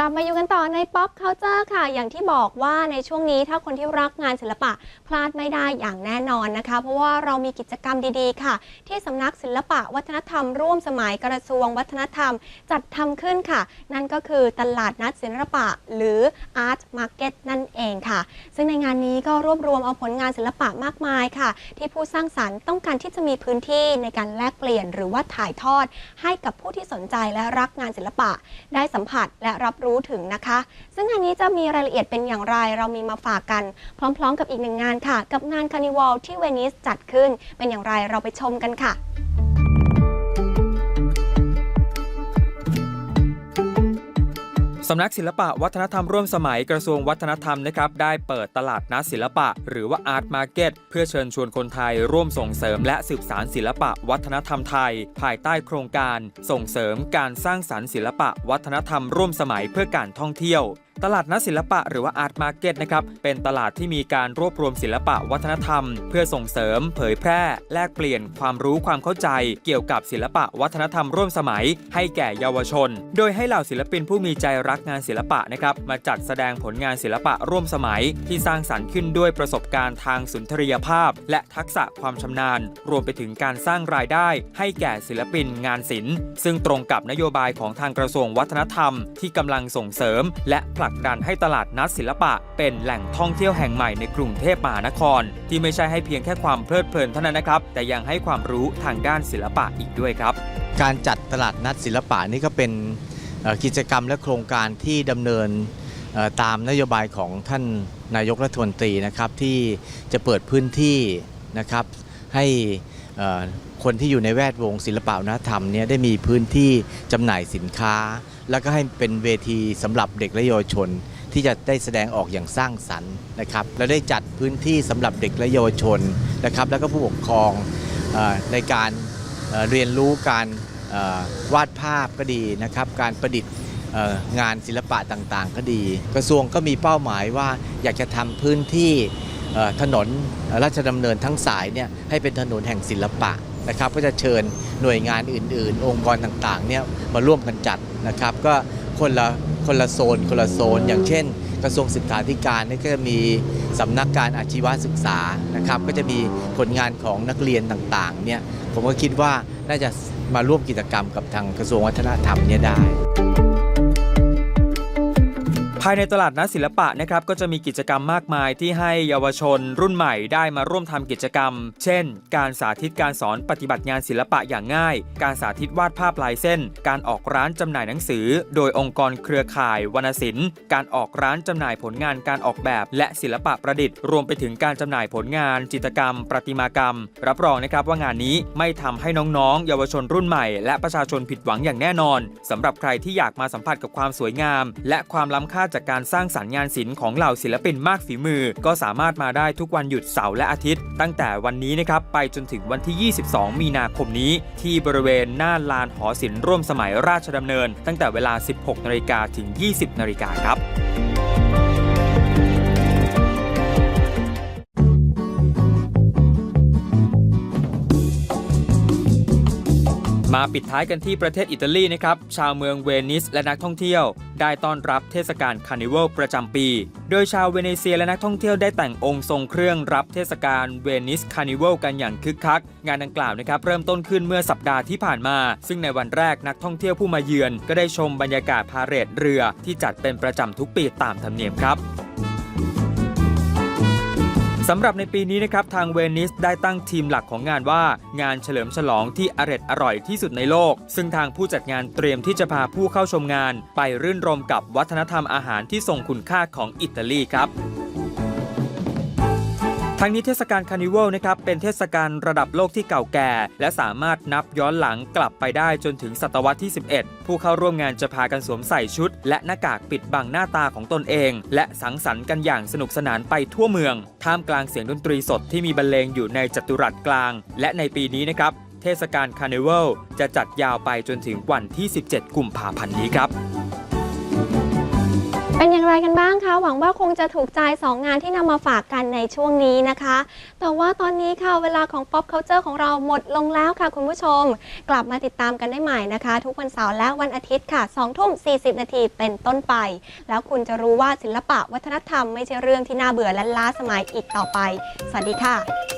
ลับมาอยู่กันต่อใน Pop Culture ค่ะ อย่างที่บอกว่าในช่วงนี้ถ้าคนที่รักงานศิลปะพลาดไม่ได้อย่างแน่นอนนะคะ เพราะว่าเรามีกิจกรรมดีๆ ค่ะ ที่สำนักศิลปะวัฒนธรรมร่วมสมัยกระทรวงวัฒนธรรม จัดทำขึ้นค่ะ นั่นก็คือตลาดนัดศิลปะ หรือ Art Market นั่นเองค่ะ ซึ่งในงานนี้ก็รวบรวมเอาผลงานศิลปะมากมายค่ะ ที่ผู้สร้างสรรค์ต้องการที่จะมีพื้นที่ในการแลกเปลี่ยนหรือว่าถ่ายทอด ให้กับผู้ที่สนใจและรักงานศิลปะ ได้สัมผัสและรับรูู้้ถึงนะคะ ซึ่งงานนี้จะมีรายละเอียดเป็นอย่างไร เรามีมาฝากกัน พร้อม ๆ กับอีกหนึ่งงานค่ะ กับงานคานิวัลที่เวนิสจัดขึ้น เป็นอย่างไรเราไปชมกันค่ะ สำนักศิลปะวัฒนธรรมร่วมสมัยกระทรวงวัฒนธรรมนะครับได้เปิดตลาดนัดศิลปะ หรือว่าอาร์ตมาร์เก็ตเพื่อเชิญชวนคนไทยร่วมส่งเสริมและสืบสานศิลปะวัฒนธรรมไทย ภายใต้โครงการ ส่งเสริมการสร้างสรรค์ศิลปะวัฒนธรรมร่วมสมัยเพื่อการท่องเที่ยว ตลาดนัดศิลปะหรือว่า Art Market นะครับเป็นตลาดที่มีการรวบรวมศิลปะวัฒนธรรม เพื่อส่งเสริม เผยแพร่ แลกเปลี่ยนความรู้ความเข้าใจ เกี่ยวกับศิลปะวัฒนธรรมร่วมสมัย ให้แก่เยาวชน โดยให้เหล่าศิลปินผู้มีใจรักงานศิลปะนะครับมาจัดแสดงผลงานศิลปะร่วมสมัย ที่สร้างสรรค์ขึ้นด้วยประสบการณ์ทางสุนทรียภาพ และทักษะความชำนาญ รวมไปถึงการสร้างรายได้ ให้แก่ศิลปินงานศิลป์ ซึ่งตรงกับนโยบายของทางกระทรวงวัฒนธรรม ที่กำลังส่งเสริม และผลักดันให้ตลาดนัดศิลปะ เป็นแหล่งท่องเที่ยวแห่งใหม่ในกรุงเทพมหานคร ที่ไม่ใช่ให้เพียงแค่ความเพลิดเพลินเท่านั้นนะครับ แต่ยังให้ความรู้ทางด้านศิลปะอีกด้วยครับ การจัดตลาดนัดศิลปะนี่ก็เป็นกิจกรรมและโครงการที่ดำเนินตามนโยบายของท่านนายกรัฐมนตรีนะครับที่จะเปิดพื้นที่นะครับให้คนที่อยู่ในแวดวงศิลปะวัฒนธรรมเนี่ยได้มีพื้นที่จำหน่ายสินค้า แล้วก็ให้เป็นเวทีสำหรับเด็กและเยาวชน ที่จะได้แสดงออกอย่างสร้างสรรค์นะครับและได้จัดพื้นที่สำหรับเด็กและเยาวชนนะครับ แล้วก็ผู้ปกครองอในการเเรียนรู้การวาดภาพก็ดีนะครับ การประดิษฐ์งานศิลปะต่างๆ ก็ดี กระทรวงก็มีเป้าหมายว่าอยากจะทำพื้นที่ถนนราชดำเนินทั้งสายเนี่ยให้เป็นถนนแห่งศิลปะ นะครับก็จะเชิญหน่วยงานอื่น ๆ องค์กรต่างๆเนี่ยมาร่วมกันจัดนะครับ ก็คนละคนละโซน คนละโซน อย่างเช่น กระทรวงศึกษาธิการนี่ก็จะมีสำนักการอาชีวศึกษานะครับ ก็จะมีผลงานของนักเรียนต่างๆเนี่ยผมก็คิดว่าน่าจะมาร่วมกิจกรรมกับทางกระทรวงวัฒนธรรมเนี่ยได้ ภายในตลาดนัดศิลปะนะครับก็จะมีกิจกรรมมากมายที่ให้เยาวชนรุ่นใหม่ได้มาร่วมทำกิจกรรม เช่น การสาธิตการสอนปฏิบัติงานศิลปะอย่างง่าย การสาธิตวาดภาพลายเส้น การออกร้านจำหน่ายหนังสือ โดยองค์กรเครือข่ายวรรณศิลป์ การออกร้านจำหน่ายผลงานการออกแบบ และศิลปะประดิษฐ์ รวมไปถึงการจำหน่ายผลงาน จิตรกรรม ประติมากรรม รับรองนะครับว่างานนี้ไม่ทำให้น้องๆ เยาวชนรุ่นใหม่ และประชาชนผิดหวังอย่างแน่นอนสำหรับใครที่อยากมาสัมผัสกับความสวยงาม และความล้ำค่าจากการสร้างสรรค์งานศิลป์ของเหล่าศิลปินมากฝีมือ ก็สามารถมาได้ทุกวันหยุดเสาร์และอาทิตย์ ตั้งแต่วันนี้นะครับไปจนถึงวันที่ 22 มีนาคมนี้ ที่บริเวณหน้าลานหอศิลป์ร่วมสมัยราชดำเนิน ตั้งแต่เวลา 16นาฬิกาถึง 20นาฬิกาครับ มาปิดท้ายกันที่ประเทศอิตาลีนะครับ ชาวเมืองเวนิสและนักท่องเที่ยว ได้ต้อนรับเทศกาลคาร์นิวัลประจำปี โดยชาวเวเนเซียและนักท่องเที่ยวได้แต่งองค์ทรงเครื่องรับเทศกาลเวนิสคาร์นิวัลกันอย่างคึกคัก งานดังกล่าวนะครับเริ่มต้นขึ้นเมื่อสัปดาห์ที่ผ่านมา ซึ่งในวันแรกนักท่องเที่ยวผู้มาเยือน ก็ได้ชมบรรยากาศพาเหรดเรือที่จัดเป็นประจำทุกปีตามธรรมเนียมครับ สำหรับในปีนี้นะครับทางเวนิสได้ตั้งทีมหลักของงานว่างานเฉลิมฉลองที่อร็ดอร่อยที่สุดในโลก ซึ่งทางผู้จัดงานเตรียมที่จะพาผู้เข้าชมงาน ไปรื่นรมกับวัฒนธรรมอาหารที่ทรงคุณค่าของอิตาลีครับ ทั้งนี้เทศกาลคาร์นิวัลนะครับเป็นเทศกาลระดับโลกที่เก่าแก่ และสามารถนับย้อนหลังกลับไปได้จนถึงศตวรรษที่ 11 ผู้เข้าร่วมงานจะพากันสวมใส่ชุด และหน้ากากปิดบังหน้าตาของตนเอง และสังสรรค์กันอย่างสนุกสนานไปทั่วเมือง ท่ามกลางเสียงดนตรีสดที่มีบรรเลงอยู่ในจัตุรัสกลาง และในปีนี้นะครับเทศกาลคาร์นิวัลจะจัดยาวไปจนถึงวันที่ 17 กุมภาพันธ์นี้ครับ เป็นอย่างไรกันบ้างคะ หวังว่าคงจะถูกใจ 2 งานที่นำมาฝากกันในช่วงนี้นะคะ แต่ว่าตอนนี้ค่ะเวลาของ Pop Culture ของเราหมดลงแล้วค่ะคุณผู้ชม กลับมาติดตามกันได้ใหม่นะคะ ทุกวันเสาร์และวันอาทิตย์ค่ะ2ทุ่ม 40 นาทีเป็นต้นไป แล้วคุณจะรู้ว่าศิลปะวัฒนธรรมไม่ใช่เรื่องที่น่าเบื่อและล้าสมัยอีกต่อไป สวัสดีค่ะ